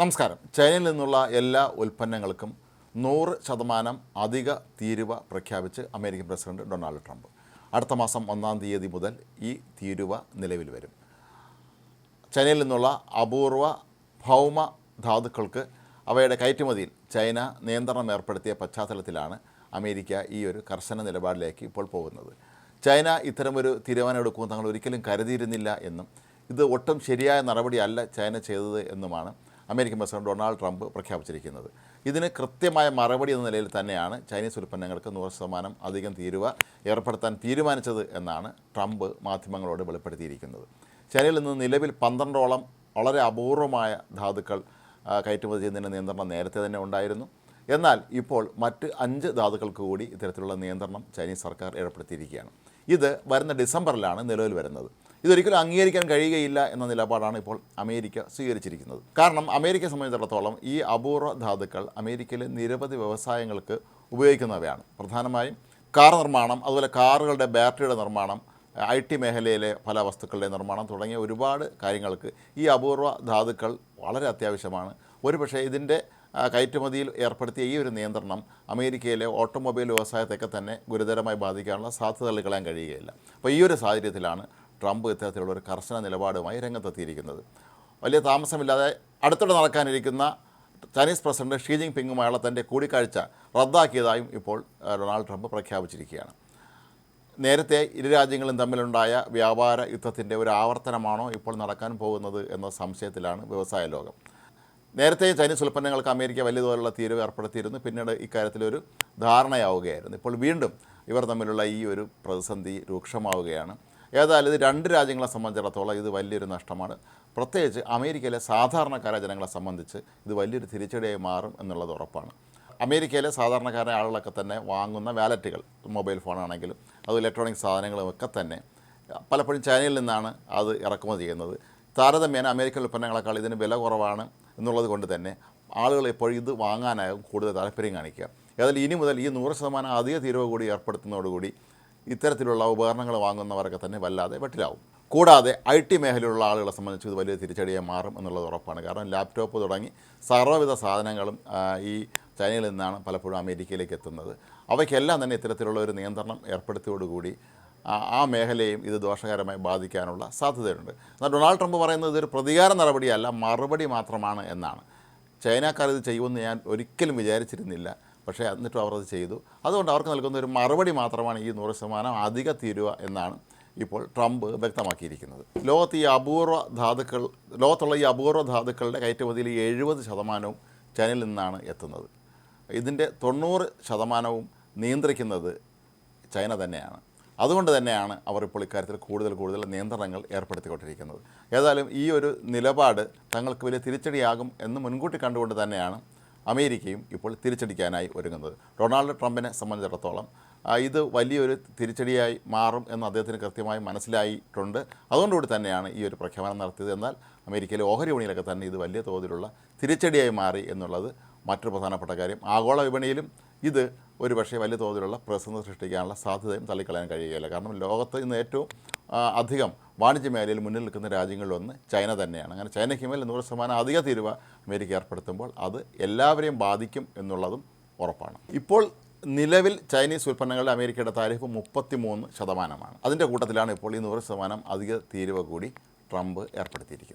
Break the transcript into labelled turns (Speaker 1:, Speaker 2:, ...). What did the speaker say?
Speaker 1: നമസ്കാരം. ചൈനയിൽ നിന്നുള്ള എല്ലാ ഉൽപ്പന്നങ്ങൾക്കും നൂറ് ശതമാനം അധിക തീരുവ പ്രഖ്യാപിച്ച് അമേരിക്കൻ പ്രസിഡന്റ് ഡൊണാൾഡ് ട്രംപ്. അടുത്ത മാസം ഒന്നാം തീയതി മുതൽ ഈ തീരുവ നിലവിൽ വരും. ചൈനയിൽ നിന്നുള്ള അപൂർവ ഭൗമ ധാതുക്കൾക്ക് അവയുടെ കയറ്റുമതിയിൽ ചൈന നിയന്ത്രണം ഏർപ്പെടുത്തിയ പശ്ചാത്തലത്തിലാണ് അമേരിക്ക ഈ ഒരു കർശന നിലപാടിലേക്ക് ഇപ്പോൾ പോകുന്നത്. ചൈന ഇത്തരമൊരു തീരുമാനം എടുക്കുമെന്ന് തങ്ങൾ ഒരിക്കലും കരുതിയിരുന്നില്ല എന്നും ഇത് ഒട്ടും ശരിയായ നടപടിയല്ല ചൈന ചെയ്തത് എന്നുമാണ് അമേരിക്കൻ പ്രസിഡന്റ് ഡൊണാൾഡ് ട്രംപ് പ്രഖ്യാപിച്ചിരിക്കുന്നത്. ഇതിന് കൃത്യമായ മറുപടി എന്ന നിലയിൽ തന്നെയാണ് ചൈനീസ് ഉൽപ്പന്നങ്ങൾക്ക് നൂറ് ശതമാനം അധികം തീരുവ ഏർപ്പെടുത്താൻ തീരുമാനിച്ചത് എന്നാണ് ട്രംപ് മാധ്യമങ്ങളോട് വെളിപ്പെടുത്തിയിരിക്കുന്നത്. ചൈനയിൽ നിന്ന് നിലവിൽ പന്ത്രണ്ടോളം വളരെ അപൂർവമായ ധാതുക്കൾ കയറ്റുമതി ചെയ്യുന്നതിന് നിയന്ത്രണം നേരത്തെ തന്നെ ഉണ്ടായിരുന്നു. എന്നാൽ ഇപ്പോൾ മറ്റ് അഞ്ച് ധാതുക്കൾക്ക് കൂടി ഇത്തരത്തിലുള്ള നിയന്ത്രണം ചൈനീസ് സർക്കാർ ഏർപ്പെടുത്തിയിരിക്കുകയാണ്. ഇത് വരുന്ന ഡിസംബറിലാണ് നിലവിൽ വരുന്നത്. ഇതൊരിക്കലും അംഗീകരിക്കാൻ കഴിയുകയില്ല എന്ന നിലപാടാണ് ഇപ്പോൾ അമേരിക്ക സ്വീകരിച്ചിരിക്കുന്നത്. കാരണം അമേരിക്കയെ സംബന്ധിച്ചിടത്തോളം ഈ അപൂർവ ധാതുക്കൾ അമേരിക്കയിലെ നിരവധി വ്യവസായങ്ങൾക്ക് ഉപയോഗിക്കുന്നവയാണ്. പ്രധാനമായും കാർ നിർമ്മാണം അതുപോലെ കാറുകളുടെ ബാറ്ററിയുടെ നിർമ്മാണം ഐ ടി മേഖലയിലെ പല വസ്തുക്കളുടെ നിർമ്മാണം തുടങ്ങിയ ഒരുപാട് കാര്യങ്ങൾക്ക് ഈ അപൂർവ ധാതുക്കൾ വളരെ അത്യാവശ്യമാണ്. ഒരുപക്ഷെ ഇതിന്റെ കയറ്റുമതിയിൽ ഏർപ്പെടുത്തിയ ഈ ഒരു നിയന്ത്രണം അമേരിക്കയിലെ ഓട്ടോമൊബൈൽ വ്യവസായത്തെയൊക്കെ തന്നെ ഗുരുതരമായി ബാധിക്കാനുള്ള സാധ്യത തള്ളിക്കളയാൻ കഴിയുകയില്ല. അപ്പോൾ ഈ ഒരു സാഹചര്യത്തിലാണ് ട്രംപ് ഇത്തരത്തിലുള്ള ഒരു കർശന നിലപാടുമായി രംഗത്തെത്തിയിരിക്കുന്നത്. വലിയ താമസമില്ലാതെ അടുത്തിടെ നടക്കാനിരിക്കുന്ന ചൈനീസ് പ്രസിഡന്റ് ഷീ ജിങ് പിങ്ങുമായുള്ള തന്റെ കൂടിക്കാഴ്ച റദ്ദാക്കിയതായും ഇപ്പോൾ ഡൊണാൾഡ് ട്രംപ് പ്രഖ്യാപിച്ചിരിക്കുകയാണ്. നേരത്തെ ഇരു രാജ്യങ്ങളും തമ്മിലുണ്ടായ വ്യാപാര യുദ്ധത്തിന്റെ ഒരു ആവർത്തനമാണോ ഇപ്പോൾ നടക്കാൻ പോകുന്നത് എന്ന സംശയത്തിലാണ് വ്യവസായ ലോകം. നേരത്തെ ചൈനീസ് ഉൽപ്പന്നങ്ങൾക്ക് അമേരിക്ക വലിയ തോതിലുള്ള തീരുവ ഏർപ്പെടുത്തിയിരുന്നു. പിന്നീട് ഇക്കാര്യത്തിലൊരു ധാരണയാവുകയായിരുന്നു. ഇപ്പോൾ വീണ്ടും ഇവർ തമ്മിലുള്ള ഈ ഒരു പ്രതിസന്ധി രൂക്ഷമാവുകയാണ്. ഏതായാലും ഇത് രണ്ട് രാജ്യങ്ങളെ സംബന്ധിച്ചിടത്തോളം ഇത് വലിയൊരു നഷ്ടമാണ്. പ്രത്യേകിച്ച് അമേരിക്കയിലെ സാധാരണക്കാരായ ജനങ്ങളെ സംബന്ധിച്ച് ഇത് വലിയൊരു തിരിച്ചടിയായി മാറും എന്നുള്ളത് ഉറപ്പാണ്. അമേരിക്കയിലെ സാധാരണക്കാരായ ആളുകളൊക്കെ തന്നെ വാങ്ങുന്ന വാലറ്റുകൾ മൊബൈൽ ഫോണാണെങ്കിലും അത് ഇലക്ട്രോണിക് സാധനങ്ങളും ഒക്കെ തന്നെ പലപ്പോഴും ചൈനയിൽ നിന്നാണ് അത് ഇറക്കുമതി ചെയ്യുന്നത്. താരതമ്യേന അമേരിക്കൻ ഉൽപ്പന്നങ്ങളെക്കാൾ ഇതിന് വില കുറവാണ് എന്നുള്ളത് കൊണ്ട് തന്നെ ആളുകൾ എപ്പോഴും ഇത് വാങ്ങാനാകും കൂടുതൽ താല്പര്യം കാണിക്കുക. ഏതായാലും ഇനി മുതൽ ഈ നൂറ് ശതമാനം അധിക തീരുവ കൂടി ഏർപ്പെടുത്തുന്നതോടുകൂടി ഇത്തരത്തിലുള്ള ഉപകരണങ്ങൾ വാങ്ങുന്നവരൊക്കെ തന്നെ വല്ലാതെ വെട്ടിലാവും. കൂടാതെ ഐ ടി മേഖലയിലുള്ള ആളുകളെ സംബന്ധിച്ച് ഇത് വലിയ തിരിച്ചടിയായി മാറും എന്നുള്ളത് ഉറപ്പാണ്. കാരണം ലാപ്ടോപ്പ് തുടങ്ങി സർവവിധ സാധനങ്ങളും ഈ ചൈനയിൽ നിന്നാണ് പലപ്പോഴും അമേരിക്കയിലേക്ക് എത്തുന്നത്. അവയ്ക്കെല്ലാം തന്നെ ഇത്തരത്തിലുള്ള ഒരു നിയന്ത്രണം ഏർപ്പെടുത്തിയോടുകൂടി ആ മേഖലയും ഇത് ദോഷകരമായി ബാധിക്കാനുള്ള സാധ്യതയുണ്ട്. എന്നാൽ ഡൊണാൾഡ് ട്രംപ് പറയുന്നത് ഇതൊരു പ്രതികാര നടപടിയല്ല മറുപടി മാത്രമാണ് എന്നാണ്. ചൈനക്കാർ ഇത് ചെയ്യുമെന്ന് ഞാൻ ഒരിക്കലും വിചാരിച്ചിരുന്നില്ല. പക്ഷേ എന്നിട്ടും അവർ അത് ചെയ്തു. അതുകൊണ്ട് അവർക്ക് നൽകുന്ന ഒരു മറുപടി മാത്രമാണ് ഈ നൂറ് ശതമാനം അധിക തീരുവ എന്നാണ് ഇപ്പോൾ ട്രംപ് വ്യക്തമാക്കിയിരിക്കുന്നത്. ലോകത്ത് ഈ അപൂർവ ധാതുക്കൾ ലോകത്തുള്ള ഈ അപൂർവ ധാതുക്കളുടെ കയറ്റുമതിയിൽ എഴുപത് ശതമാനവും ചൈനയിൽ നിന്നാണ് എത്തുന്നത്. ഇതിന്റെ തൊണ്ണൂറ് ശതമാനവും നിയന്ത്രിക്കുന്നത് ചൈന തന്നെയാണ്. അതുകൊണ്ട് തന്നെയാണ് അവർ ഇപ്പോൾ ഇക്കാര്യത്തിൽ കൂടുതൽ കൂടുതൽ നിയന്ത്രണങ്ങൾ ഏർപ്പെടുത്തിക്കൊണ്ടിരിക്കുന്നത്. ഏതായാലും ഈ ഒരു നിലപാട് തങ്ങൾക്ക് വലിയ തിരിച്ചടിയാകും എന്ന് മുൻകൂട്ടി കണ്ടുകൊണ്ട് തന്നെയാണ് അമേരിക്കയും ഇപ്പോൾ തിരിച്ചടിക്കാനായി ഒരുങ്ങുന്നത്. ഡൊണാൾഡ് ട്രംപിനെ സംബന്ധിച്ചിടത്തോളം ഇത് വലിയൊരു തിരിച്ചടിയായി മാറും എന്ന് അദ്ദേഹത്തിന് കൃത്യമായി മനസ്സിലായിട്ടുണ്ട്. അതുകൊണ്ടുകൂടി തന്നെയാണ് ഈ ഒരു പ്രഖ്യാപനം നടത്തിയത്. എന്നാൽ അമേരിക്കയിലെ ഓഹരി വിപണിയിലൊക്കെ തന്നെ ഇത് വലിയ തോതിലുള്ള തിരിച്ചടിയായി മാറി എന്നുള്ളത് മറ്റൊരു പ്രധാനപ്പെട്ട കാര്യം. ആഗോള വിപണിയിലും ഇത് ഒരു പക്ഷേ വലിയ തോതിലുള്ള പ്രതിസന്ധി സൃഷ്ടിക്കാനുള്ള സാധ്യതയും തള്ളിക്കളയാൻ കഴിയുകയില്ല. കാരണം ലോകത്ത് ഇന്ന് ഏറ്റവും അധികം വാണിജ്യ മേഖലയിൽ മുന്നിൽ നിൽക്കുന്ന രാജ്യങ്ങളിലൊന്ന് ചൈന തന്നെയാണ്. അങ്ങനെ ചൈനയ്ക്ക് മേൽ നൂറ് ശതമാനം അധിക തീരുവ അമേരിക്ക ഏർപ്പെടുത്തുമ്പോൾ അത് എല്ലാവരെയും ബാധിക്കും എന്നുള്ളതും ഉറപ്പാണ്. ഇപ്പോൾ നിലവിൽ ചൈനീസ് ഉൽപ്പന്നങ്ങളുടെ അമേരിക്കയുടെ താരിഫ് മുപ്പത്തി മൂന്ന് ശതമാനമാണ്. അതിന്റെ കൂട്ടത്തിലാണ് ഇപ്പോൾ ഈ നൂറ് ശതമാനം അധിക തീരുവ കൂടി ട്രംപ് ഏർപ്പെടുത്തിയിരിക്കുന്നത്.